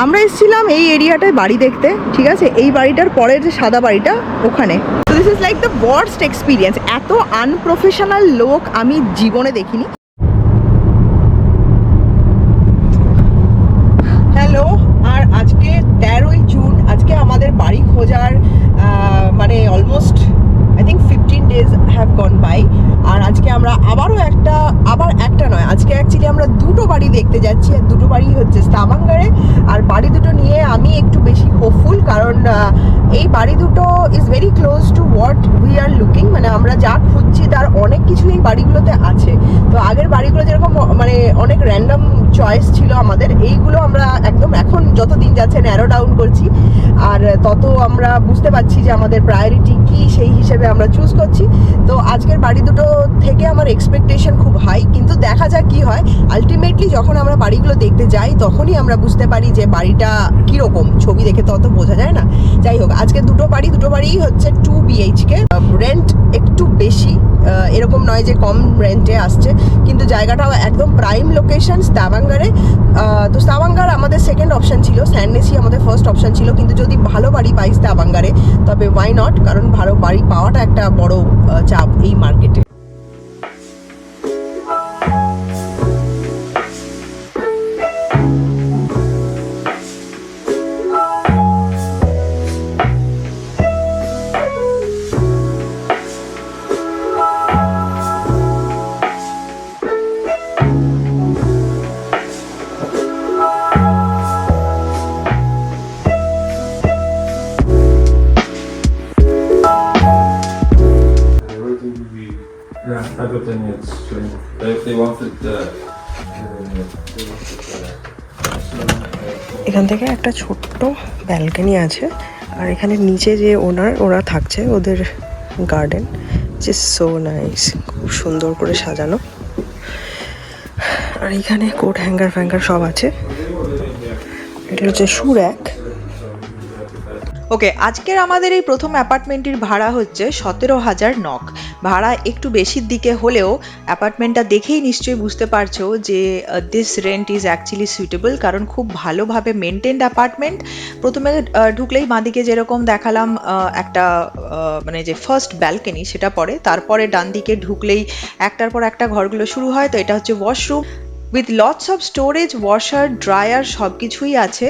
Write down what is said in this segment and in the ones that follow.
আমরা এসেছিলাম এই এরিয়াটায় বাড়ি দেখতে, ঠিক আছে? এই বাড়িটার পরের যে সাদা বাড়িটা, ওখানে। This is like the worst experience এত আনপ্রফেশনাল লোক আমি জীবনে দেখিনি হ্যালো আর আজকে তেরোই জুন আজকে আমাদের বাড়ি খোঁজার আহ, মানে almost I think fifteen days have gone by আর আজকে আমরা আবারও একটা আবার একটা নয় আজকে অ্যাকচুয়ালি আমরা দুটো বাড়ি দেখতে যাচ্ছি আর দুটো বাড়ি হচ্ছে স্তাবাঙ্গারে আর বাড়ি দুটো নিয়ে আমি একটু বেশি হোপফুল কারণ আহ, এই বাড়ি দুটো is very close to what we are looking মানে আমরা যা খুঁজছি তার অনেক কিছু এই বাড়িগুলোতে আছে। তো আগের বাড়িগুলো যেরকম মানে অনেক র্যান্ডম চয়েস ছিল আমাদের, এইগুলো আমরা একদম এখন যত দিন যাচ্ছে ন্যারো ডাউন করছি। আর তত আমরা বুঝতে পারছি যে আমাদের প্রায়োরিটি কি, সেই হিসেবে আমরা চুজ করছি। তো আজকের বাড়ি দুটো থেকে আমার এক্সপেকটেশন খুব হাই কিন্তু দেখা যাক কি হয়। আলটিমেটলি যখন আমরা বাড়িগুলো দেখতে যাই, তখনই আমরা বুঝতে পারি যে বাড়িটা কীরকম। ছবি দেখে তত বোঝা যায় না। যাই হোক, আজকে দুটো বাড়ি, দুটো বাড়ি হচ্ছে টু বিএইচকে রেন্ট একটু বেশি এরকম নয় যে কম রেন্টে আসছে, কিন্তু জায়গাটাও একদম প্রাইম লোকেশন স্তাবাঙ্গারে তো স্তাবাঙ্গার আমাদের সেকেন্ড অপশান ছিল স্যান্ডেসি আমাদের ফার্স্ট অপশান ছিল, কিন্তু যদি ভালো বাড়ি পাই স্তাবাঙ্গারে তবে ওয়াই নট কারণ ভালো বাড়ি পাওয়াটা একটা বড় চাপ এই মার্কেটে এখান থেকে একটা ছোট্ট ব্যালকনি আছে আর এখানে নিচে যে ওনার ওরা থাকছে ওদের গার্ডেন যে সো নাইস খুব সুন্দর করে সাজানো। আর এখানে কোট হ্যাঙ্গার ফ্যাঙ্গার সব আছে। এটা হচ্ছে সুর এক। ওকে আজকের আমাদের এই প্রথম অ্যাপার্টমেন্টটির ভাড়া হচ্ছে সতেরো হাজার নক। ভাড়া একটু বেশির দিকে হলেও অ্যাপার্টমেন্টটা দেখেই নিশ্চয়ই বুঝতে পারছ যে this rent is actually suitable কারণ খুব ভালোভাবে মেনটেন্ড অ্যাপার্টমেন্ট প্রথমে ঢুকলেই বাঁদিকে যেরকম দেখালাম একটা মানে যে ফার্স্ট ব্যালকনি সেটা পরে, তারপরে ডান দিকে ঢুকলেই একটার পর একটা ঘরগুলো শুরু হয়, তো এটা হচ্ছে washroom with lots of storage washer dryer সব কিছুই আছে।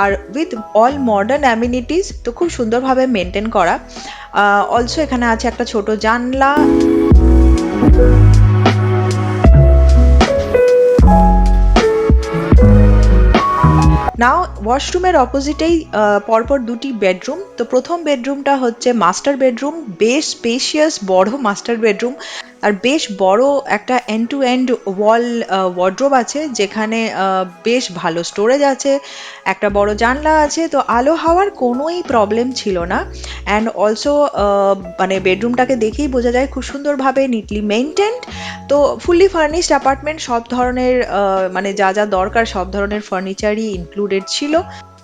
আর উইথ অল মডার্ন অ্যামিনিটিস তো খুব সুন্দরভাবে মেনটেন করা। অলসো এখানে আছে একটা ছোট জানলা। নাও ওয়াশরুমের অপোজিটেই পরপর দুটি বেডরুম তো প্রথম বেডরুমটা হচ্ছে মাস্টার বেডরুম বেশ স্পেশিয়াস বড় মাস্টার বেডরুম আর বেশ বড় একটা end to end wall wardrobe আছে যেখানে বেশ ভালো স্টোরেজ আছে, একটা বড় জানলা আছে, তো আলো হাওয়ার কোনোই প্রবলেম ছিল না। অ্যান্ড অলসো মানে বেডরুমটাকে দেখেই বোঝা যায় খুব সুন্দরভাবে নিটলি মেনটেন্ড তো ফুললি ফার্নিশড অ্যাপার্টমেন্ট সব ধরনের মানে যা যা দরকার সব ধরনের ফার্নিচারই ইনক্লুডেড ছিল।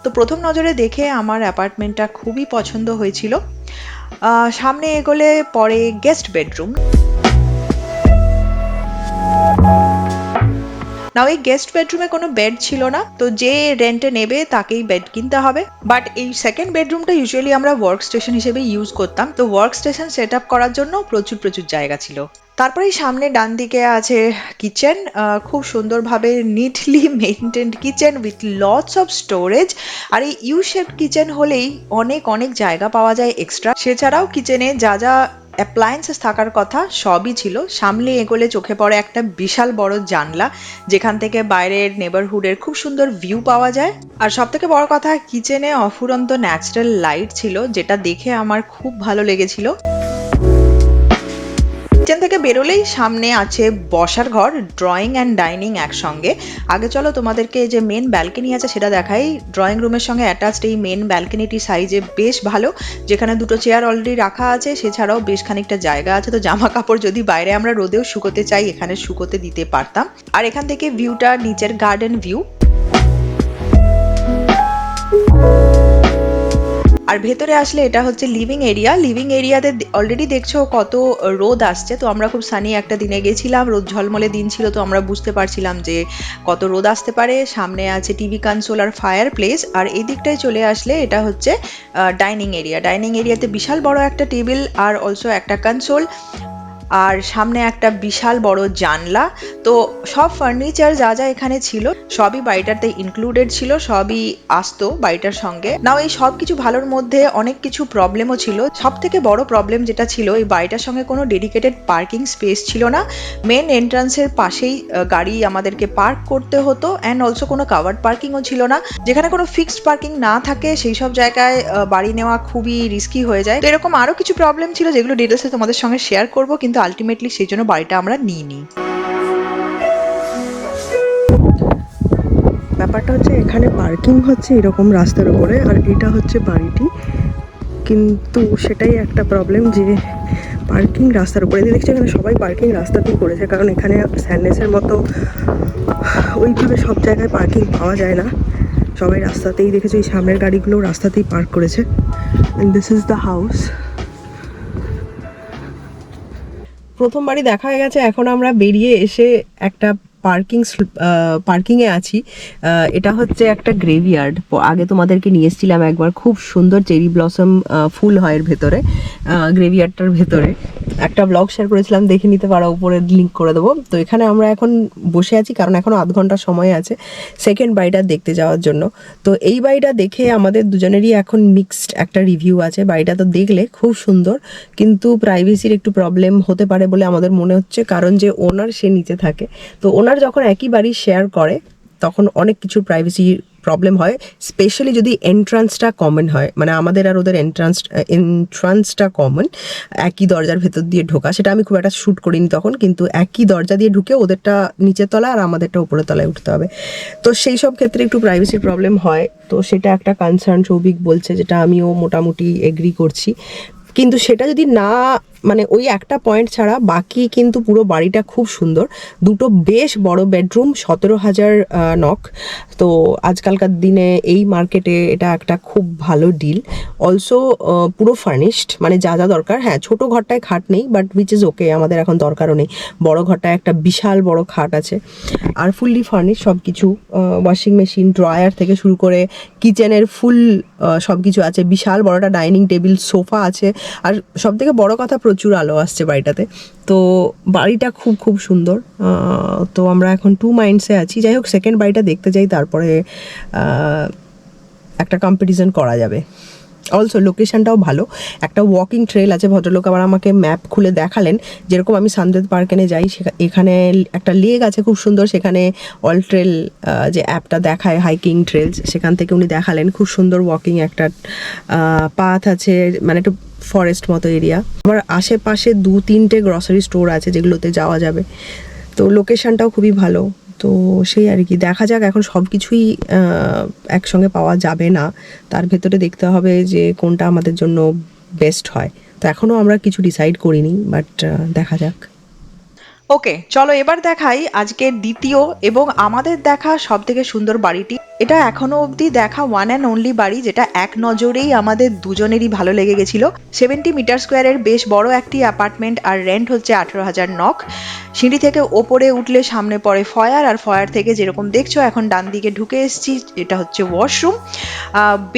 তো প্রথম নজরে দেখে আমার অ্যাপার্টমেন্টটা খুবই পছন্দ হয়েছিল। সামনে এগোলে পরে গেস্ট বেডরুম নাও এই গেস্ট বেডরুমে কোনো বেড ছিল না, তো যে রেন্টে নেবে তাকেই বেড কিনতে হবে। বাট এই সেকেন্ড বেডরুমটা ইউজুয়ালি আমরা ওয়ার্ক স্টেশন হিসেবে ইউজ করতাম, তো ওয়ার্ক স্টেশন সেট আপ করার জন্য প্রচুর প্রচুর জায়গা ছিল। তারপরে সামনে ডান দিকে আছে কিচেন খুব সুন্দরভাবে neatly maintained kitchen with lots of storage আর এই ইউ শেপ কিচেন হলেই অনেক অনেক জায়গা পাওয়া যায় এক্সট্রা সেছাড়াও কিচেনে যা যা অ্যাপ্লায়েন্সেস থাকার কথা সবই ছিল। সামনে এগোলে চোখে পড়ে একটা বিশাল বড় জানলা, যেখান থেকে বাইরের নেবারহুডের খুব সুন্দর ভিউ পাওয়া যায়। আর সব থেকে বড় কথা কিচেনে অফুরন্ত ন্যাচারাল লাইট ছিল, যেটা দেখে আমার খুব ভালো লেগেছিল। কিচেন থেকে বেরোলেই সামনে আছে বসার ঘর ড্রয়িং অ্যান্ড ডাইনিং একসঙ্গে। আগে চলো তোমাদেরকে যে মেন ব্যালকনি আছে সেটা দেখাই। ড্রয়িং রুমের সঙ্গে অ্যাটাচড এই মেন ব্যালকনিটি সাইজে বেশ ভালো। যেখানে দুটো চেয়ার অলরেডি রাখা আছে, সেছাড়াও বেশ খানিকটা জায়গা আছে। তো জামা কাপড় যদি বাইরে আমরা রোদেও শুকোতে চাই, এখানে শুকোতে দিতে পারতাম। আর এখান থেকে ভিউটা নিচের গার্ডেন ভিউ আর ভেতরে আসলে এটা হচ্ছে লিভিং এরিয়া লিভিং এরিয়াতে অলরেডি দেখছ কত রোদ আসছে। তো আমরা খুব সানি একটা দিনে গেছিলাম। রোদ ঝলমলে দিন ছিল, তো আমরা বুঝতে পারছিলাম যে কত রোদ আসতে পারে। সামনে আছে টিভি কনসোল আর ফায়ার প্লেস আর এই দিকটায় চলে আসলে এটা হচ্ছে ডাইনিং এরিয়া ডাইনিং এরিয়াতে বিশাল বড় একটা টেবিল আর অলসো একটা কনসোল আর সামনে একটা বিশাল বড় জানলা। তো সব ফার্নিচার যা যা এখানে ছিল, সবই বাড়িটাতে ইনক্লুডেড ছিল, সবই আসতো বাড়িটার সঙ্গে। নাও এই সব কিছু ভালোর মধ্যে অনেক কিছু প্রবলেমও ছিল। সব থেকে বড় প্রবলেম যেটা ছিল, এই বাড়িটার সঙ্গে কোনো ডেডিকেটেড পার্কিং স্পেস ছিল না। মেন এন্ট্রান্সের পাশেই গাড়ি আমাদেরকে পার্ক করতে হতো অ্যান্ড অলসো কোনো কাভার্ড পার্কিংও ছিল না। যেখানে কোনো ফিক্সড পার্কিং না থাকে, সেই সব জায়গায় বাড়ি নেওয়া খুবই রিস্কি হয়ে যায়। এরকম আরও কিছু প্রবলেম ছিল যেগুলো ডিটেলসে তোমাদের সঙ্গে শেয়ার করব, কিন্তু আলটিমেটলি সেই জন্য বাড়িটা আমরা নিইনি। ব্যাপারটা হচ্ছে এখানে পার্কিং হচ্ছে এরকম রাস্তার উপরে আর এটা হচ্ছে বাড়িটি। কিন্তু সেটাই একটা প্রবলেম যে পার্কিং রাস্তার উপরে দেখছি এখানে সবাই পার্কিং রাস্তাতেই করেছে। কারণ এখানে স্যান্ডেসের মতো ওইভাবে সব জায়গায় পার্কিং পাওয়া যায় না। সবাই রাস্তাতেই দেখেছ এই সামনের গাড়িগুলো রাস্তাতেই পার্ক করেছে। দিস ইজ দ্য হাউস প্রথম বাড়ি দেখা হয়ে গেছে এখন আমরা বেরিয়ে এসে একটা পার্কিং পার্কিংয়ে আছি। এটা হচ্ছে একটা গ্রেভিয়ার্ড আগে তোমাদেরকে নিয়ে এসেছিলাম একবার। খুব সুন্দর চেরি ব্লসম ফুল হয় এর ভেতরে গ্রেভিয়ার্ডটার ভেতরে। একটা ব্লগ শেয়ার করেছিলাম, দেখে নিতে পারো উপরে লিঙ্ক করে দেবো। তো এখানে আমরা এখন বসে আছি, কারণ এখনও আধ ঘণ্টা সময় আছে সেকেন্ড বাড়িটা দেখতে যাওয়ার জন্য। তো এই বাড়িটা দেখে আমাদের দুজনেরই এখন মিক্সড একটা রিভিউ আছে। বাড়িটা তো দেখলে খুব সুন্দর, কিন্তু প্রাইভেসির একটু প্রবলেম হতে পারে বলে আমাদের মনে হচ্ছে, কারণ যে ওনার সে নিচে থাকে। তো ওনার যখন একই বাড়ি শেয়ার করে, তখন অনেক কিছু প্রাইভেসি প্রবলেম হয় স্পেশালি যদি এন্ট্রান্সটা কমন হয়। মানে আমাদের আর ওদের এন্ট্রান্স এন্ট্রান্সটা কমন একই দরজার ভেতর দিয়ে ঢোকা। সেটা আমি খুব একটা শ্যুট করিনি তখন, কিন্তু একই দরজা দিয়ে ঢুকে ওদেরটা নিচের তলা আর আমাদেরটা উপরের তলায় উঠতে হবে। তো সেই সব ক্ষেত্রে একটু প্রাইভেসির প্রবলেম হয়। তো সেটা একটা কনসার্ন সৌভিক বলছে, যেটা আমিও মোটামুটি এগ্রি করছি। কিন্তু সেটা যদি না মানে ওই একটা পয়েন্ট ছাড়া বাকি কিন্তু পুরো বাড়িটা খুব সুন্দর। দুটো বেশ বড় বেডরুম সতেরো হাজার নক তো আজকালকার দিনে এই মার্কেটে এটা একটা খুব ভালো ডিল অলসো পুরো ফার্নিশড মানে যা যা দরকার। হ্যাঁ ছোট ঘরটায় খাট নেই বাট উইচ ইজ ওকে আমাদের এখন দরকারও নেই। বড় ঘরটায় একটা বিশাল বড় খাট আছে। আর ফুললি ফার্নিশ সব কিছু ওয়াশিং মেশিন ড্রয়ার থেকে শুরু করে কিচেনের ফুল সব কিছু আছে। বিশাল বড়টা ডাইনিং টেবিল সোফা আছে। আর সব থেকে বড় কথা প্রচুর আলো আসছে বাড়িটাতে। তো বাড়িটা খুব খুব সুন্দর। তো আমরা এখন টু মাইন্ডসে আছি। যাই হোক সেকেন্ড বাড়িটা দেখতে যাই, তারপরে একটা কম্পিটিশন করা যাবে। অলসো লোকেশনটাও ভালো। একটা ওয়াকিং ট্রেল আছে, ভদ্রলোক আবার আমাকে ম্যাপ খুলে দেখালেন। যেরকম আমি সানদেদ পার্কেনে যাই এখানে একটা লেক আছে খুব সুন্দর, সেখানে অল ট্রেল যে অ্যাপটা দেখায় হাইকিং ট্রেলস সেখান থেকে উনি দেখালেন। খুব সুন্দর ওয়াকিং একটা পাথ আছে মানে একটু ফরেস্ট মতো এরিয়া আবার আশেপাশে দু তিনটে গ্রসারি স্টোর আছে যেগুলোতে যাওয়া যাবে। তো লোকেশনটাও খুবই ভালো। তো সেই আর কি। দেখা যাক, এখন সব কিছুই একসঙ্গে পাওয়া যাবে না। তার ভেতরে দেখতে হবে যে কোনটা আমাদের জন্য বেস্ট হয়। তো এখনও আমরা কিছু ডিসাইড করিনি বাট দেখা যাক। ওকে চলো এবার দেখাই আজকের দ্বিতীয় এবং আমাদের দেখা সব থেকে সুন্দর বাড়িটি। এটা এখনও অবধি দেখা ওয়ান অ্যান্ড অনলি বাড়ি, যেটা এক নজরেই আমাদের দুজনেরই ভালো লেগে গেছিল। সেভেন্টি মিটার স্কোয়ারের বেশ বড় একটি অ্যাপার্টমেন্ট আর রেন্ট হচ্ছে আঠেরো হাজার নক সিঁড়ি থেকে ওপরে উঠলে সামনে পড়ে ফয়ার, আর ফয়ার থেকে যেরকম দেখছ এখন ডান দিকে ঢুকে এসেছি, এটা হচ্ছে ওয়াশরুম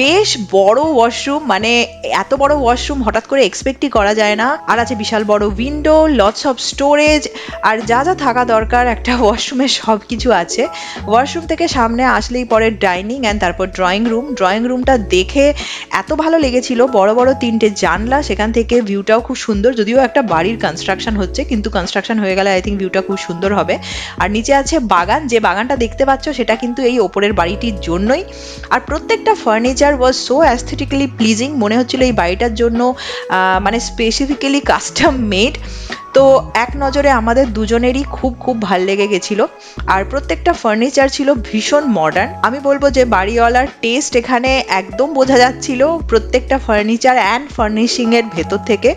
বেশ বড় ওয়াশরুম মানে এত বড় ওয়াশরুম হঠাৎ করে এক্সপেক্টই করা যায় না। আর আছে বিশাল বড় উইন্ডো লটস অফ স্টোরেজ আর যা যা থাকা দরকার একটা ওয়াশরুমে সব কিছু আছে। ওয়াশরুম থেকে সামনে আসলেই পরে ডাইনিং অ্যান্ড তারপর ড্রয়িং রুম ড্রয়িং রুমটা দেখে এত ভালো লেগেছিল, বড় বড় তিনটে জানলা, সেখান থেকে ভিউটাও খুব সুন্দর, যদিও একটা বাড়ির কনস্ট্রাকশন হচ্ছে, কিন্তু কনস্ট্রাকশন হয়ে গেলে আই থিঙ্ক ভিউটা খুব সুন্দর হবে। আর নিচে আছে বাগান, যে বাগানটা দেখতে পাচ্ছ সেটা কিন্তু এই ওপরের বাড়িটির জন্যই। আর প্রত্যেকটা furniture was so aesthetically pleasing মনে হচ্ছিল এই বাড়িটার জন্য মানে স্পেসিফিক্যালি কাস্টম মেড তো এক নজরে আমাদের দুজনেরই খুব খুব ভালো লেগে গেছিল। আর প্রত্যেকটা ফার্নিচার ছিল ভীষণ মডার্ন আমি বলব যে বাড়িওয়ালার টেস্ট এখানে একদম বোঝা যাচ্ছিল প্রত্যেকটা ফার্নিচার অ্যান্ড ফার্নিশিংয়ের ভেতর থেকে।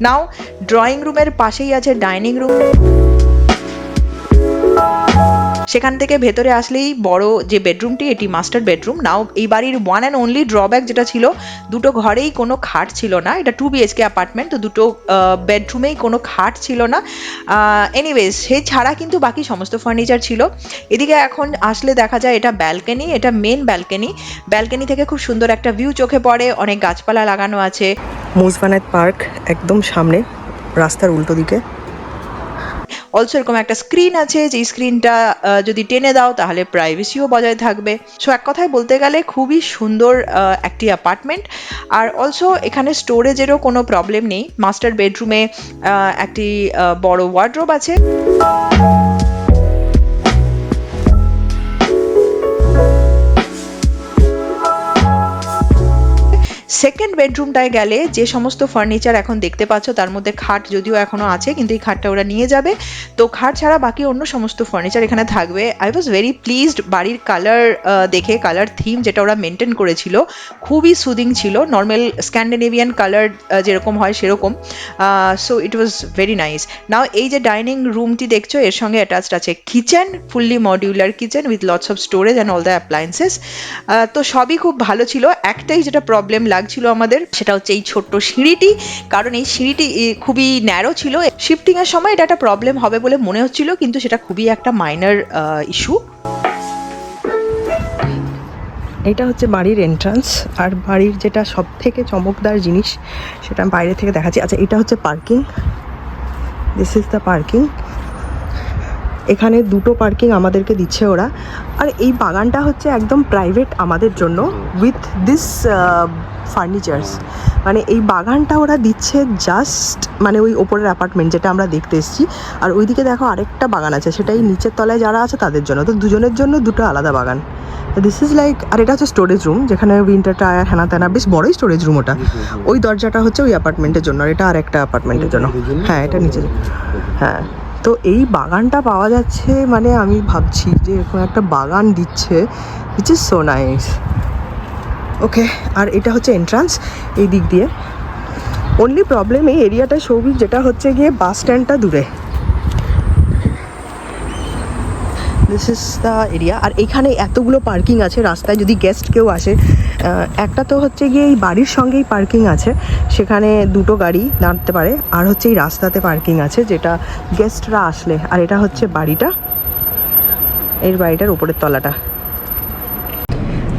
নাও ড্রয়িং রুমের পাশেই আছে ডাইনিং রুম সেখান থেকে ভেতরে আসলেই বড় যে বেডরুমটি, এটি মাস্টার বেডরুম নাও এই বাড়ির ওয়ান অ্যান্ড অনলি ড্রব্যাক যেটা ছিল, দুটো ঘরেই কোনো খাট ছিল না। এটা টু বিএইচকে অ্যাপার্টমেন্ট তো দুটো বেডরুমেই কোনো খাট ছিল না। এনিওয়েজ সে ছাড়া কিন্তু বাকি সমস্ত ফার্নিচার ছিল। এদিকে এখন আসলে দেখা যায় এটা ব্যালকনি এটা মেন ব্যালকনি ব্যালকনি থেকে খুব সুন্দর একটা ভিউ চোখে পড়ে, অনেক গাছপালা লাগানো আছে। মোজবানাত পার্ক একদম সামনে, রাস্তার উল্টো দিকে। অলসো এরকম একটা স্ক্রিন আছে যে স্ক্রিনটা যদি টেনে দাও তাহলে প্রাইভেসিও বজায় থাকবে। সো এক কথায় বলতে গেলে খুবই সুন্দর একটি অ্যাপার্টমেন্ট আর অলসো এখানে স্টোরেজেরও কোনো প্রবলেম নেই। মাস্টার বেডরুমে একটি বড় ওয়ার্ড্রোব আছে। সেকেন্ড বেডরুমটায় গেলে যে সমস্ত ফার্নিচার এখন দেখতে পাচ্ছ, তার মধ্যে খাট যদিও এখনও আছে, কিন্তু এই খাটটা ওরা নিয়ে যাবে। তো খাট ছাড়া বাকি অন্য সমস্ত ফার্নিচার এখানে থাকবে। আই ওয়াজ ভেরি প্লিজড বাড়ির কালার দেখে কালার থিম যেটা ওরা মেনটেন করেছিল, খুবই সুদিং ছিল। নর্মাল স্ক্যান্ডিনেভিয়ান কালার যেরকম হয় সেরকম। So it was very nice now এই যে ডাইনিং রুমটি দেখছ, এর সঙ্গে অ্যাটাচড আছে kitchen fully modular kitchen with lots of storage and all the appliances তো সবই খুব ভালো ছিল। একটাই যেটা প্রবলেম লাগছিল আমাদের, সেটা হচ্ছে এই ছোট্ট সিঁড়িটি। কারণ এই সিঁড়িটি খুবই ন্যারো ছিল। শিফটিং এর সময় এটা একটা প্রবলেম হবে বলে মনে হচ্ছিল, কিন্তু সেটা খুবই একটা মাইনার ইস্যু এটা হচ্ছে বাড়ির এন্ট্রান্স আর বাড়ির যেটা সব থেকে চমকদার জিনিস, সেটা বাইরে থেকে দেখাচ্ছি। আচ্ছা এটা হচ্ছে parking this is the parking এখানে দুটো পার্কিং আমাদেরকে দিচ্ছে ওরা। আর এই বাগানটা হচ্ছে একদম প্রাইভেট আমাদের জন্য উইথ দিস ফার্নিচার্স মানে এই বাগানটা ওরা দিচ্ছে জাস্ট মানে ওই ওপরের অ্যাপার্টমেন্ট যেটা আমরা দেখতে এসেছি। আর ওইদিকে দেখো আরেকটা বাগান আছে সেটা এই নিচের তলায় যারা আছে তাদের জন্য। তো দুজনের জন্য দুটো আলাদা বাগান। দিস ইজ লাইক আর এটা হচ্ছে স্টোরেজ রুম যেখানে উইন্টার টায়ার হ্যানা ত্যানা বেশ বড়ই স্টোরেজ রুম ওটা। ওই দরজাটা হচ্ছে ওই অ্যাপার্টমেন্টের জন্য, আর এটা আর একটা অ্যাপার্টমেন্টের জন্য। হ্যাঁ এটা নিচে। হ্যাঁ। তো এই বাগানটা পাওয়া যাচ্ছে মানে আমি ভাবছি যে এরকম একটা বাগান দিচ্ছে which is so nice okay আর এটা হচ্ছে এন্ট্রান্স এই দিক দিয়ে। অনলি প্রবলেম এই এরিয়াটা সৌভিক যেটা হচ্ছে গিয়ে বাস স্ট্যান্ডটা দূরে। দিস ইজ দ্য এরিয়া আর এখানে এতগুলো পার্কিং আছে, রাস্তায় যদি গেস্ট কেউ আসে একটা তো হচ্ছে গিয়ে এই বাড়ির সঙ্গেই পার্কিং আছে, সেখানে দুটো গাড়ি দাঁড়াতে পারে, আর হচ্ছে এই রাস্তাতে পার্কিং আছে, যেটা গেস্টরা আসলে, আর এটা হচ্ছে বাড়িটা, এর বাড়িটার উপরের তলাটা।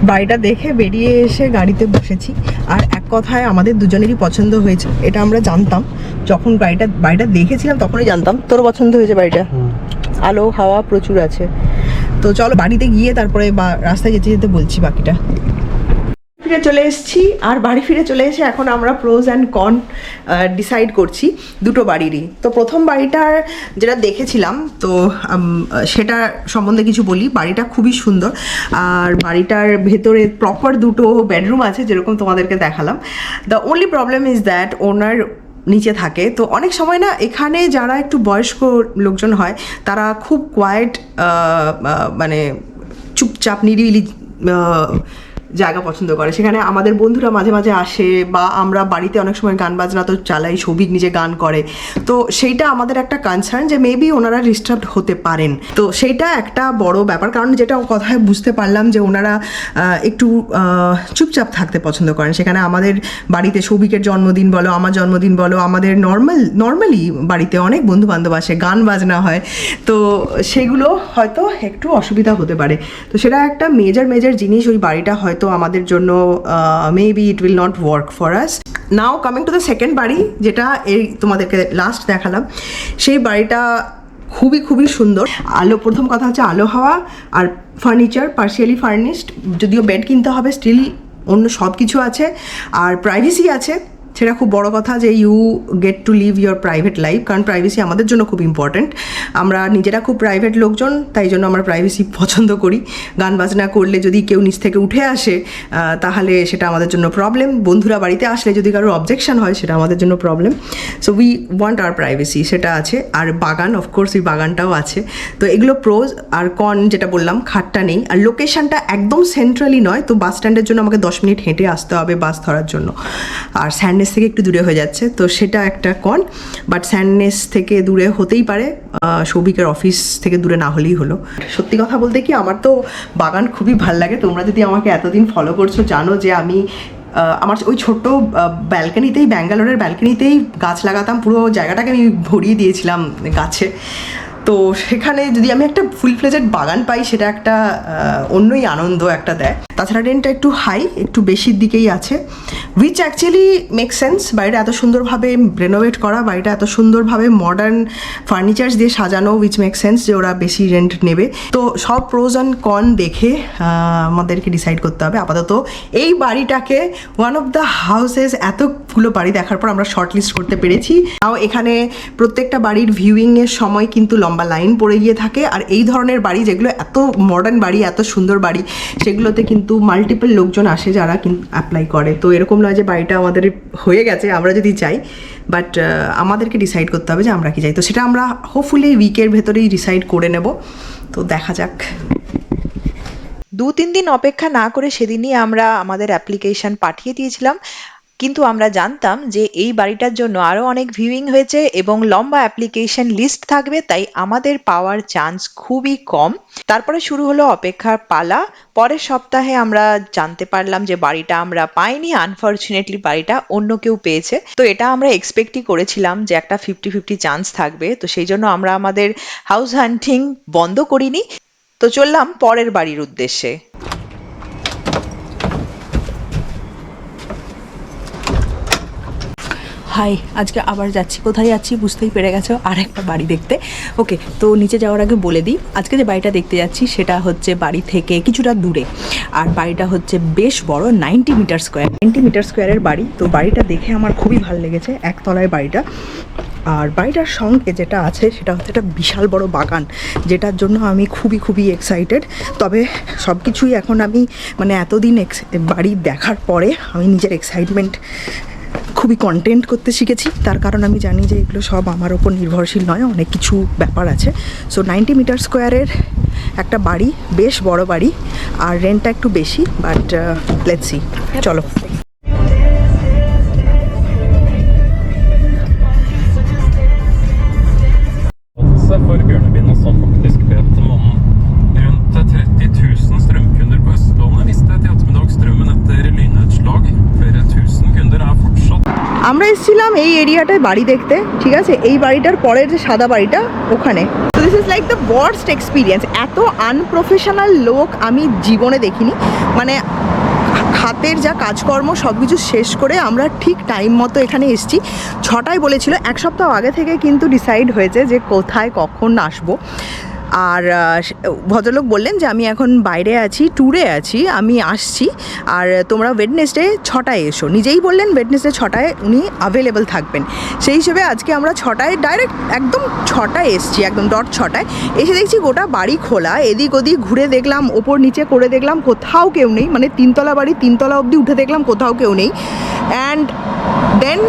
বাড়িটা দেখে বেরিয়ে এসে গাড়িতে বসেছি, আর এক কথায় আমাদের দুজনেরই পছন্দ হয়েছে, এটা আমরা জানতাম, যখন বাড়িটা বাড়িটা দেখেছিলাম তখনই জানতাম, তোর পছন্দ হয়েছে বাড়িটা। আলো, হাওয়া প্রচুর আছে। তো চলো বাড়িতে গিয়ে তারপরে বা রাস্তায় যেতে যেতে বলছি বাকিটা। ফিরে চলে এসেছি, আর বাড়ি ফিরে চলে এসে এখন আমরা প্রোজ অ্যান্ড কন ডিসাইড করছি দুটো বাড়িরই। তো প্রথম বাড়িটার যেটা দেখেছিলাম, তো সেটা সম্বন্ধে কিছু বলি। বাড়িটা খুবই সুন্দর, আর বাড়িটার ভেতরে প্রপার দুটো বেডরুম আছে, যেরকম তোমাদেরকে দেখালাম। The only problem is that owner নিচে থাকে। তো অনেক সময় না এখানে যারা একটু বয়স্ক লোকজন হয়, তারা খুব কোয়াইট মানে চুপচাপ, নিরিবিলি জায়গা পছন্দ করে। সেখানে আমাদের বন্ধুরা মাঝে মাঝে আসে বা আমরা বাড়িতে অনেক সময় গান বাজনা তো চালাই সবিক নিজে গান করে। তো সেইটা আমাদের একটা কনসার্ন যে মেবি ওনারা ডিস্টার্ব হতে পারেন। তো সেইটা একটা বড় ব্যাপার, কারণ যেটা কথায় বুঝতে পারলাম যে ওনারা একটু চুপচাপ থাকতে পছন্দ করেন। সেখানে আমাদের বাড়িতে সৌভিকের জন্মদিন বলো, আমার জন্মদিন বলো, আমাদের নর্মাল নর্মালি বাড়িতে অনেক বন্ধু বান্ধব আসে, গান বাজনা হয়। তো সেগুলো হয়তো একটু অসুবিধা হতে পারে। তো সেটা একটা মেজর মেজর জিনিস ওই বাড়িটা হয়তো আমাদের জন্য maybe it will not work for us now coming to the second বাড়ি, যেটা এই তোমাদেরকে লাস্ট দেখালাম, সেই বাড়িটা খুবই খুবই সুন্দর। আলো, প্রথম কথা হচ্ছে আলো হাওয়া আর ফার্নিচার পার্সিয়ালি ফার্নিশড যদিও বেড কিনতে হবে স্টিল অন্য সব কিছু আছে। আর প্রাইভেসি আছে। সেটা খুব বড় কথা যে you get to live your private life কারণ প্রাইভেসি আমাদের জন্য খুব ইম্পর্ট্যান্ট আমরা নিজেরা খুব প্রাইভেট লোকজন, তাই জন্য আমরা প্রাইভেসি পছন্দ করি। গান বাজনা করলে যদি কেউ নিচ থেকে উঠে আসে তাহলে সেটা আমাদের জন্য প্রবলেম বন্ধুরা বাড়িতে আসলে যদি কারোর অবজেকশন হয়, সেটা আমাদের জন্য problem so we want our privacy সেটা আছে। আর বাগান অফকোর্স ওই বাগানটাও আছে। তো এগুলো প্রোজ আর কন যেটা বললাম, খাটটা নেই। আর লোকেশনটা একদম সেন্ট্রালি নয়, তো বাস স্ট্যান্ডের জন্য আমাকে দশ মিনিট হেঁটে আসতে হবে বাস ধরার জন্য। আর স্যান্ড স্যান্ডনেস থেকে একটু দূরে হয়ে যাচ্ছে। তো সেটা একটা কন বাট স্যান্ডনেস থেকে দূরে হতেই পারে। সৌভিকের অফিস থেকে দূরে না হলেই হলো। সত্যি কথা বলতে কি, আমার তো বাগান খুবই ভালো লাগে। তোমরা যদি আমাকে এতদিন ফলো করছ, জানো যে আমি আমার ওই ছোট্ট ব্যালকানিতেই ব্যাঙ্গালোরের ব্যালকানিতেই গাছ লাগাতাম। পুরো জায়গাটাকে আমি ভরিয়ে দিয়েছিলাম গাছে। তো সেখানে যদি আমি একটা ফুল ফ্লেজেড বাগান পাই, সেটা একটা অন্যই আনন্দ একটা দেয়। তাছাড়া রেন্টটা একটু হাই একটু বেশির দিকেই আছে উইচ অ্যাকচুয়ালি মেক সেন্স বাড়িটা এত সুন্দরভাবে রেনোভেট করা, বাড়িটা এত সুন্দরভাবে মডার্ন ফার্নিচার্স দিয়ে সাজানো উইচ মেক সেন্স যে ওরা বেশি রেন্ট নেবে। তো সব প্রোজ অ্যান্ড কন দেখে আমাদেরকে ডিসাইড করতে হবে। আপাতত এই বাড়িটাকে ওয়ান অফ দ্য হাউসেস এত এতগুলো বাড়ি দেখার পর আমরা শর্ট লিস্ট করতে পেরেছি। তাও এখানে প্রত্যেকটা বাড়ির ভিউইংয়ের সময় কিন্তু লম্বা লাইন পড়ে গিয়ে থাকে। আর এই ধরনের বাড়ি যেগুলো এত মডার্ন বাড়ি, এত সুন্দর বাড়ি, সেগুলোতে কিন্তু মাল্টিপল লোকজন আসে যারা কিন্তু অ্যাপ্লাই করে। তো এরকম নয় যে বাড়িটা আমাদের হয়ে গেছে, আমরা যদি চাই বাট আমাদেরকে ডিসাইড করতে হবে যে আমরা কি চাই। তো সেটা আমরা হোপফুলি উইকের ভেতরেই ডিসাইড করে নেব। তো দেখা যাক। দু তিন দিন অপেক্ষা না করে সেদিনই আমরা আমাদের অ্যাপ্লিকেশন পাঠিয়ে দিয়েছিলাম। কিন্তু আমরা জানতাম যে এই বাড়িটার জন্য আরও অনেক ভিউইং হয়েছে এবং লম্বা অ্যাপ্লিকেশন লিস্ট থাকবে, তাই আমাদের পাওয়ার চান্স খুবই কম। তারপরে শুরু হলো অপেক্ষার পালা। পরের সপ্তাহে আমরা জানতে পারলাম যে বাড়িটা আমরা পাইনি। আনফর্চুনেটলি বাড়িটা অন্য কেউ পেয়েছে। তো এটা আমরা এক্সপেক্টই করেছিলাম যে একটা ফিফটি ফিফটি চান্স থাকবে। তো সেই জন্য আমরা আমাদের হাউস হান্টিং বন্ধ করিনি। তো চললাম পরের বাড়ির উদ্দেশ্যে। হাই, আজকে আবার যাচ্ছি। কোথায় যাচ্ছি বুঝতেই পেরে গেছো? আর একটা বাড়ি দেখতে। ওকে, তো নিচে যাওয়ার আগে বলে দিই, আজকে যে বাড়িটা দেখতে যাচ্ছি সেটা হচ্ছে বাড়ি থেকে কিছুটা দূরে। আর বাড়িটা হচ্ছে বেশ বড় ninety metre square ninety metre স্কোয়ারের বাড়ি। তো বাড়িটা দেখে আমার খুবই ভালো লেগেছে, একতলায় বাড়িটা। আর বাড়িটার সঙ্গে যেটা আছে, সেটা হচ্ছে একটা বিশাল বড় বাগান, যেটার জন্য আমি খুবই খুবই এক্সাইটেড তবে সব কিছুই এখন আমি মানে এতদিন বাড়ি দেখার পরে আমি নিজের এক্সাইটমেন্ট খুবই কন্টেন্ট করতে শিখেছি। তার কারণ আমি জানি যে এগুলো সব আমার ওপর নির্ভরশীল নয়, অনেক কিছু ব্যাপার আছে। সো নাইনটি মিটার স্কোয়ারের একটা বাড়ি, বেশ বড় বাড়ি, আর রেন্টটা একটু বেশি বাট লেটস সি চলো। আমরা এসেছিলাম এই এরিয়াটায় বাড়ি দেখতে, ঠিক আছে? এই বাড়িটার পরের যে সাদা বাড়িটা, ওখানে। তো this is like the worst experience এত আনপ্রফেশনাল লোক আমি জীবনে দেখিনি। মানে হাতের যা কাজকর্ম সব কিছু শেষ করে আমরা ঠিক টাইম মতো এখানে এসেছি। ছটায় বলেছিল, এক সপ্তাহ আগে থেকে কিন্তু ডিসাইড হয়েছে যে কোথায়, কখন আসব। আর ভদ্রলোক বললেন যে আমি এখন বাইরে আছি ট্যুরে আছি, আমি আসছি। আর তোমরা ওয়েডনেসডে ছটায় এসো। নিজেই বললেন ওয়েডনেসডে ছটায় উনি অ্যাভেলেবল থাকবেন। সেই হিসেবে আজকে আমরা ছটায় ডাইরেক্ট একদম ছটায় এসছি, একদম ডট ছটায়। এসে দেখছি গোটা বাড়ি খোলা, এদিক ওদিক ঘুরে দেখলাম, ওপর নিচে করে দেখলাম, কোথাও কেউ নেই। মানে তিনতলা বাড়ি তিনতলা অবধি উঠে দেখলাম, কোথাও কেউ নেই। অ্যান্ড দেন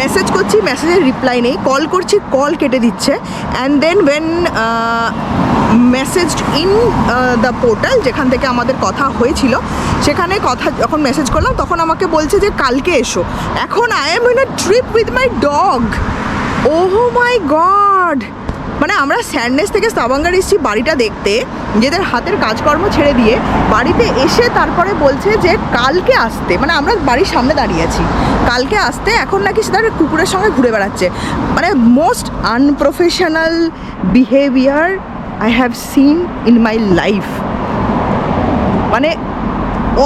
মেসেজ করছি মেসেজের রিপ্লাই নেই। কল করছি কল কেটে দিচ্ছে। And then when message in the portal যেখান থেকে আমাদের কথা হয়েছিল, সেখানে কথা যখন মেসেজ করলাম, তখন আমাকে বলছে যে, কালকে এসো। এখন I am in a trip with my dog ওহো মাই গড মানে আমরা স্যান্ডনেস থেকে সাবাঙ্গার এসেছি বাড়িটা দেখতে, নিজেদের হাতের কাজকর্ম ছেড়ে দিয়ে। বাড়িতে এসে তারপরে বলছে যে কালকে আসতে মানে আমরা বাড়ির সামনে দাঁড়িয়ে আছি। কালকে আসতে এখন নাকি সে তার কুকুরের সঙ্গে ঘুরে বেড়াচ্ছে। মানে most unprofessional behaviour I have seen in my life মানে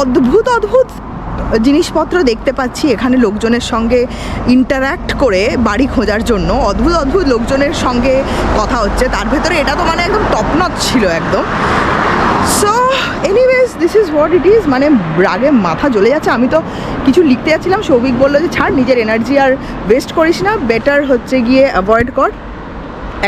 অদ্ভুত অদ্ভুত জিনিসপত্র দেখতে পাচ্ছি, এখানে লোকজনের সঙ্গে ইন্টারাক্ট করে বাড়ি খোঁজার জন্য। অদ্ভুত অদ্ভুত লোকজনের সঙ্গে কথা হচ্ছে। তার ভেতরে এটা তো মানে একদম টপনচ ছিল একদম। So anyways this is what it is মানে রাগে মাথা জ্বলে যাচ্ছে। আমি তো কিছু লিখতে যাচ্ছিলাম। সৌভিক বলল যে, ছাড়, নিজের এনার্জি আর ওয়েস্ট করিস না। বেটার হচ্ছে গিয়ে অ্যাভয়েড কর।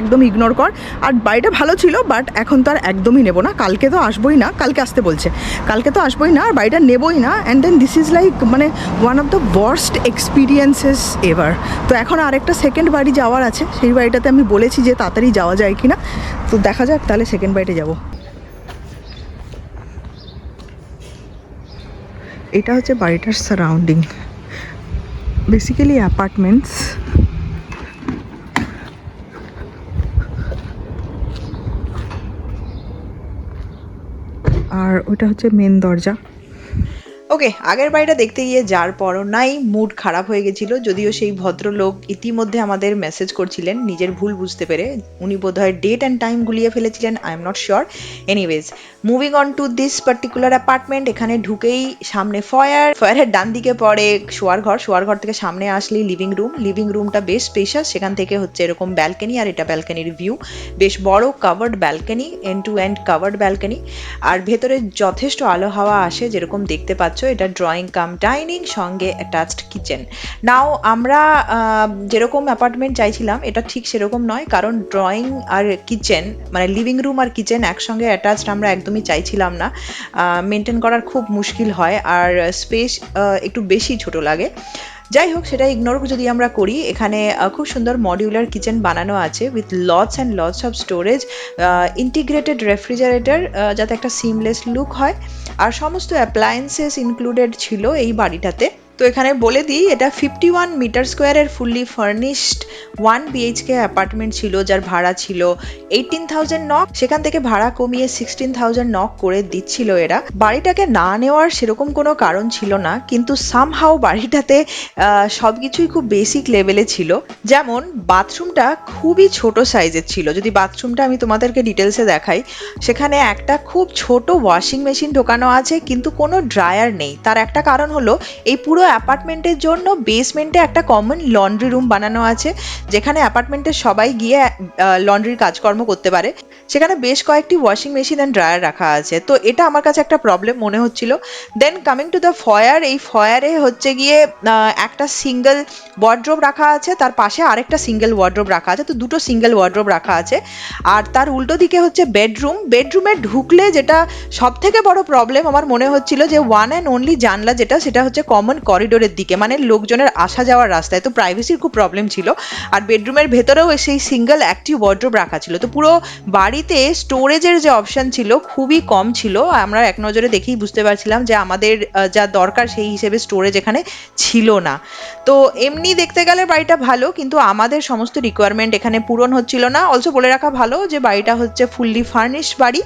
একদম ইগনোর কর। আর বাড়িটা ভালো ছিল বাট এখন তো আর একদমই নেব না। কালকে তো আসবোই না, কালকে আসতে বলছে। কালকে তো আসবোই না, আর বাড়িটা নেবোই না। And then this is like মানে one of the worst experiences ever তো এখন আরেকটা সেকেন্ড বাড়ি যাওয়ার আছে। সেই বাড়িটাতে আমি বলেছি যে তাড়াতাড়ি যাওয়া যায় কি না তো দেখা যাক, তাহলে সেকেন্ড বাড়িতে যাব। এটা হচ্ছে বাড়িটার সারাউন্ডিং বেসিক্যালি অ্যাপার্টমেন্টস আর ওটা হচ্ছে মেন দরজা। ওকে আগের বাড়িটা দেখতে গিয়ে যার পরও নাই মুড খারাপ হয়ে গেছিল, যদিও সেই ভদ্রলোক ইতিমধ্যে আমাদের মেসেজ করছিলেন, নিজের ভুল বুঝতে পেরে। উনি বোধহয় ডেট অ্যান্ড টাইম গুলিয়ে ফেলেছিলেন I am not sure anyways moving on to this particular apartment এখানে ঢুকেই সামনে ফয়ার ফয়ারের ডান দিকে পড়ে শোয়ার ঘর। শোয়ার ঘর থেকে সামনে আসলেই লিভিং রুম লিভিং রুমটা বেশ স্পেশাস সেখান থেকে হচ্ছে এরকম ব্যালকনি আর এটা ব্যালকনির ভিউ বেশ বড় covered balcony end to end covered balcony আর ভেতরে যথেষ্ট আলো হাওয়া আসে, যেরকম দেখতে পাচ্ছ এটা ড্রয়িং কাম ডাইনিং সঙ্গে অ্যাটাচড কিচেন নাও আমরা যেরকম অ্যাপার্টমেন্ট চাইছিলাম, এটা ঠিক সেরকম নয়, কারণ ড্রয়িং আর কিচেন মানে লিভিং রুম আর কিচেন একসঙ্গে অ্যাটাচড আমরা একদমই চাইছিলাম না। মেনটেন করার খুব মুশকিল হয়, আর স্পেস একটু বেশি ছোট লাগে। যাই হোক সেটা ইগনোর যদি আমরা করি, এখানে খুব সুন্দর মডিউলার কিচেন বানানো আছে with lots and lots of storage integrated refrigerator যাতে একটা সিমলেস লুক হয়। আর সমস্ত অ্যাপ্লায়েন্সেস ইনক্লুডেড ছিল এই বাড়িটাতে। তো এখানে বলে দিই, এটা ফিফটি ওয়ান মিটার স্কোয়ারের fully furnished one BHK apartment ছিল, যার ভাড়া ছিল এইটিন থাউজেন্ড নক সেখান থেকে ভাড়া কমিয়ে সিক্সটিন থাউজেন্ড নক করে দিচ্ছিল এরা। বাড়িটাকে না নেওয়ার সেরকম কোনো কারণ ছিল না, কিন্তু সামহাও বাড়িটাতে সব কিছুই খুব বেসিক লেভেলে ছিল। যেমন বাথরুমটা খুবই ছোট সাইজের ছিল। যদি বাথরুমটা আমি তোমাদেরকে ডিটেলসে দেখাই, সেখানে একটা খুব ছোট ওয়াশিং মেশিন ঢোকানো আছে, কিন্তু কোনো ড্রায়ার নেই। তার একটা কারণ হলো, এই পুরো অ্যাপার্টমেন্টের জন্য বেসমেন্টে একটা কমন লন্ড্রি রুম বানানো আছে, যেখানে অ্যাপার্টমেন্টের সবাই গিয়ে লন্ড্রির কাজকর্ম করতে পারে। সেখানে বেশ কয়েকটি ওয়াশিং মেশিন অ্যান্ড ড্রায়ার রাখা আছে। তো এটা আমার কাছে একটা প্রবলেম মনে হচ্ছিল। Then coming to the foyer এই ফয়ারে হচ্ছে গিয়ে একটা সিঙ্গেল ওয়ার্ড্রোব রাখা আছে, তার পাশে আরেকটা সিঙ্গেল ওয়ার্ড্রোব রাখা আছে। তো দুটো সিঙ্গেল ওয়ার্ড্রোব রাখা আছে। আর তার উল্টো দিকে হচ্ছে বেডরুম বেডরুমে ঢুকলে যেটা সব থেকে বড় প্রবলেম আমার মনে হচ্ছিল যে ওয়ান অ্যান্ড অনলি জানলা যেটা, সেটা হচ্ছে কমন করিডোরের দিকে মানে লোকজনের আসা যাওয়ার রাস্তায়। তো প্রাইভেসির খুব প্রবলেম ছিল। আর বেডরুমের ভেতরেও সেই সিঙ্গেল একটি ওয়ার্ড্রোব রাখা ছিল। তো পুরো বাড়িতে স্টোরেজের যে অপশান ছিল, খুবই কম ছিল। আমরা এক নজরে দেখেই বুঝতে পারছিলাম যে আমাদের যা দরকার সেই হিসেবে স্টোরেজ এখানে ছিল না। তো এমনি দেখতে গেলে বাড়িটা ভালো, কিন্তু আমাদের সমস্ত রিকোয়ারমেন্ট এখানে পূরণ হচ্ছিল না। অলসো বলে রাখা ভালো যে বাড়িটা হচ্ছে ফুললি ফার্নিশ বাড়ি।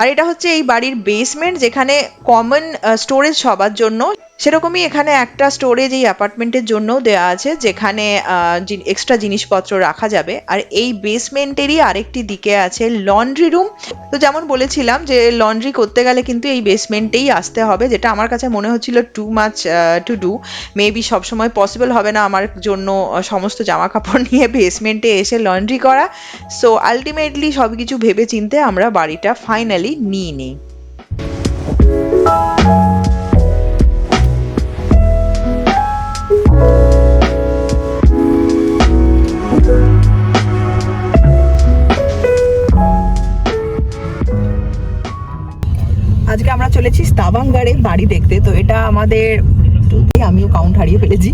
আর এটা হচ্ছে এই বাড়ির বেসমেন্ট যেখানে কমন স্টোরেজ সবার জন্য। সেরকমই এখানে একটা স্টোরেজ এই অ্যাপার্টমেন্টের জন্য দেওয়া আছে, যেখানে এক্সট্রা জিনিসপত্র রাখা যাবে। আর এই বেসমেন্টেরই আরেকটি দিকে আছে লন্ড্রি রুম তো যেমন বলেছিলাম যে লন্ড্রি করতে গেলে কিন্তু এই বেসমেন্টেই আসতে হবে, যেটা আমার কাছে মনে হচ্ছিল too much to do maybe সবসময় পসিবল হবে না আমার জন্য সমস্ত জামা কাপড় নিয়ে বেসমেন্টে এসে লন্ড্রি করা। সো আলটিমেটলি সব কিছু ভেবে চিনতে আমরা বাড়িটা ফাইনালি নিয়ে নিই। আজকে আমরা চলেছি স্তাবাঙ্গারে বাড়ি দেখতে। তো এটা আমাদের আমিও কাউন্ট হারিয়ে ফেলেছি।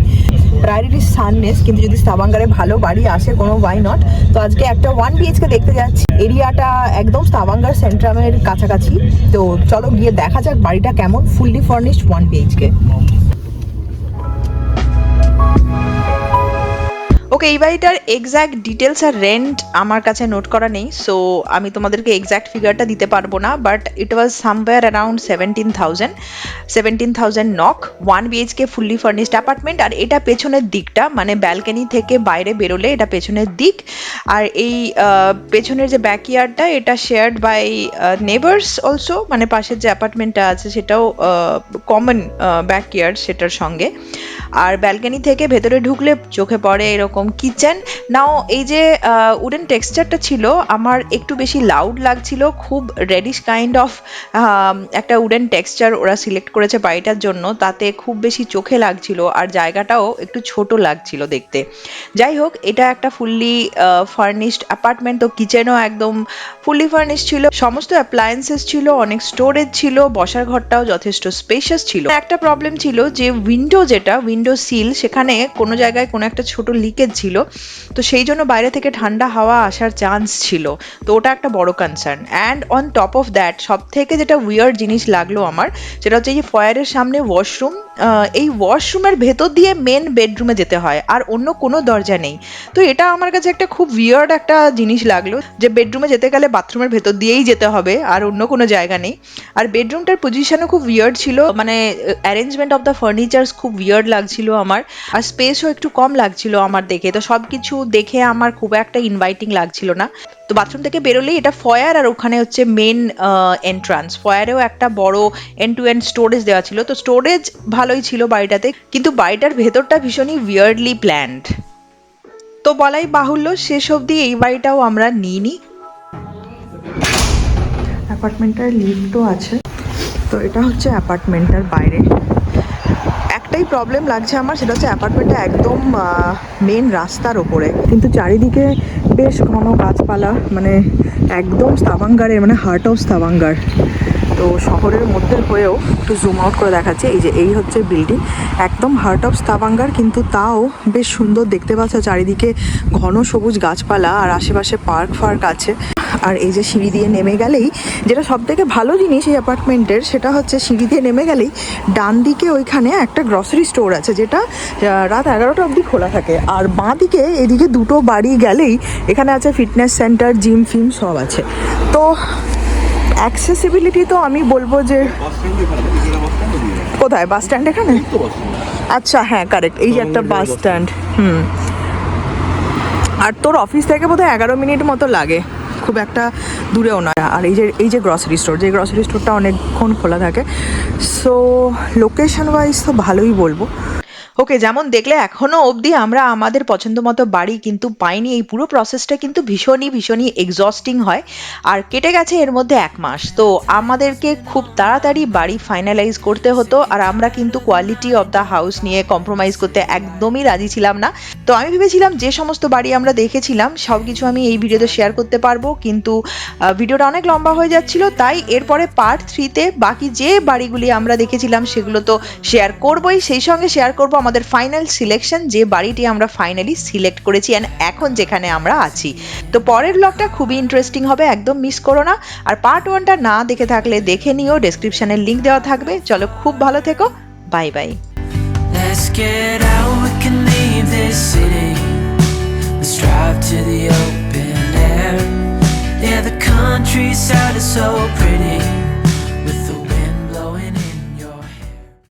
প্রায়োরিটি সাননেস কিন্তু যদি স্তাবাঙ্গারে ভালো বাড়ি আসে, কোনো ওয়াই নট তো আজকে একটা ওয়ান বিএইচকে দেখতে যাচ্ছি। এরিয়াটা একদম স্তাবাঙ্গার সেন্ট্রামের কাছাকাছি। তো চলো গিয়ে দেখা যাক বাড়িটা কেমন ফুললি ফার্নিশড ওয়ান বিএইচকে এই বাড়িটার এক্স্যাক্ট ডিটেলস আর রেন্ট আমার কাছে নোট করা নেই সো আমি তোমাদেরকে এক্স্যাক্ট ফিগারটা দিতে পারব না but it was somewhere around seventeen thousand seventeen thousand knock one BHK fully furnished apartment আর এটা পেছনের দিকটা মানে ব্যালকনি থেকে বাইরে বেরোলে এটা পেছনের দিক, আর এই পেছনের যে ব্যাকইয়ার্ডটা এটা শেয়ার্ড বাই নেবার্স অলসো মানে পাশের যে অ্যাপার্টমেন্টটা আছে সেটাও কমন ব্যাকইয়ার্ড সেটার সঙ্গে, আর ব্যালকনি থেকে ভেতরে ঢুকলে চোখে পড়ে এরকম কিচেন নাও এই যে উডেন টেক্সচারটা ছিল, আমার একটু বেশি লাউড লাগছিল, খুব রেডিশ কাইন্ড অফ একটা উডেন টেক্সচার ওরা সিলেক্ট করেছে বাড়িটার জন্য, তাতে খুব বেশি চোখে লাগছিল আর জায়গাটাও একটু ছোট লাগছিল দেখতে। যাই হোক, এটা একটা ফুললি ফার্নিশড অ্যাপার্টমেন্ট তো কিচেনও একদম ফুললি ফার্নিশ ছিল। সমস্ত অ্যাপ্লায়েন্সেস ছিল, অনেক স্টোরেজ ছিল, বসার ঘরটাও যথেষ্ট স্পেশাস ছিল। একটা প্রবলেম ছিল যে উইন্ডো যেটা উইন্ডো সিল সেখানে কোনো জায়গায় কোনো একটা ছোট লিকেজ ছিল। তো সেই জন্য বাইরে থেকে ঠান্ডা হাওয়া আসার চান্স ছিল। তো ওটা একটা বড় concern and on top of that সব থেকে যেটা উইয়ার্ড জিনিস লাগল আমার, সেটা হচ্ছে যে ফয়ারের সামনে ওয়াশরুম এই ওয়াশরুমের ভেতর দিয়ে মেন বেডরুমে যেতে হয়, আর অন্য কোনো দরজা নেই। তো এটা আমার কাছে একটা খুব উইয়ার্ড একটা জিনিস লাগল, যে বেডরুমে যেতে গেলে বাথরুমের ভেতর দিয়েই যেতে হবে, আর অন্য কোনো জায়গা নেই। আর বেডরুমটার পজিশনও খুব উইয়ার্ড ছিল মানে অ্যারেঞ্জমেন্ট অফ দ্য ফার্নিচার্স খুব উইয়ার্ড লাগছিল আমার, আর স্পেসও একটু কম লাগছিল আমার দেখে। তো সব কিছু দেখে আমার খুব একটা ইনভাইটিং লাগছিল না। তো বাথরুম থেকে বেরোলেই এটা ফয়ার আর ওখানে হচ্ছে মেন এন্ট্রান্স ফয়ারেও একটা বড় এন্ড টু এন্ড স্টোরেজ দেওয়া ছিল। তো স্টোরেজ ভালোই ছিল বাড়িটাতে, কিন্তু বাড়িটার ভেতরটা ভীষণই উইয়ার্ডলি প্ল্যান্ড তো বলাই বাহুল্য, শেষ অবধি এই বাড়িটাও আমরা নিইনি। অ্যাপার্টমেন্টটার লিফটও আছে। তো এটা হচ্ছে অ্যাপার্টমেন্টটার বাইরে। একটাই প্রবলেম লাগছে আমার, সেটা হচ্ছে অ্যাপার্টমেন্টটা একদম মেন রাস্তার ওপরে। কিন্তু চারিদিকে বেশ ঘন গাছপালা মানে একদম স্তাবাঙ্গারের মানে হার্ট অফ স্তাবাঙ্গার তো শহরের মধ্যে হয়েও একটু জুম আউট করে দেখাচ্ছে। এই যে এই হচ্ছে বিল্ডিং একদম হার্ট অফ স্তাবাঙ্গার কিন্তু তাও বেশ সুন্দর দেখতে পাচ্ছ চারিদিকে ঘন সবুজ গাছপালা আর আশেপাশে পার্ক ফার্ক আছে। আর এই যে সিঁড়ি দিয়ে নেমে গেলেই যেটা সব থেকে ভালো জিনিস এই অ্যাপার্টমেন্টের সেটা হচ্ছে সিঁড়ি দিয়ে নেমে গেলেই ডান দিকে ওইখানে একটা গ্রসারি স্টোর আছে, যেটা রাত এগারোটা অবধি খোলা থাকে। আর বাঁ দিকে এদিকে দুটো বাড়ি গেলেই এখানে আছে ফিটনেস সেন্টার জিম ফিম সব আছে। তো অ্যাক্সেসিবিলিটি তো আমি বলব যে কোথায়? বাস স্ট্যান্ড এখানে? আচ্ছা হ্যাঁ কারেক্ট এই যে একটা বাস স্ট্যান্ড হুম। আর তোর অফিস থেকে বোধহয় এগারো মিনিট মতো লাগে। খুব একটা দূরেও নয়। আর এই যে এই যে গ্রসারি স্টোর যে গ্রসারি স্টোরটা অনেকক্ষণ খোলা থাকে। সো লোকেশন ওয়াইজ তো ভালোই বলব। ওকে যেমন দেখলে এখনও অবধি আমরা আমাদের পছন্দ মতো বাড়ি কিন্তু পাইনি। এই পুরো প্রসেসটা কিন্তু ভীষণই ভীষণই এক্সস্টিং হয় আর কেটে গেছে এর মধ্যে এক মাস। তো আমাদেরকে খুব তাড়াতাড়ি বাড়ি ফাইনালাইজ করতে হতো আর আমরা কিন্তু কোয়ালিটি অফ দ্য হাউস নিয়ে কম্প্রোমাইজ করতে একদমই রাজি ছিলাম না। তো আমি ভেবেছিলাম যে সমস্ত বাড়ি আমরা দেখেছিলাম সব কিছু আমি এই ভিডিওতে শেয়ার করতে পারব। কিন্তু ভিডিওটা অনেক লম্বা হয়ে যাচ্ছিল, তাই এরপরে পার্ট থ্রিতে বাকি যে বাড়িগুলি আমরা দেখেছিলাম সেগুলো তো শেয়ার করবোই। সেই সঙ্গে শেয়ার করব আমাদের ফাইনাল সিলেকশন যে বাড়িটি আমরা ফাইনালি সিলেক্ট করেছি অ্যান্ড এখন যেখানে আমরা আছি। তো পরের ব্লগটা খুবই ইন্টারেস্টিং হবে একদম মিস করো না। আর পার্ট ওয়ানটা না দেখে থাকলে দেখে নিও ডেসক্রিপশানের লিঙ্ক দেওয়া থাকবে। চলো খুব ভালো থেকো bye bye Yeah, the countryside is so pretty.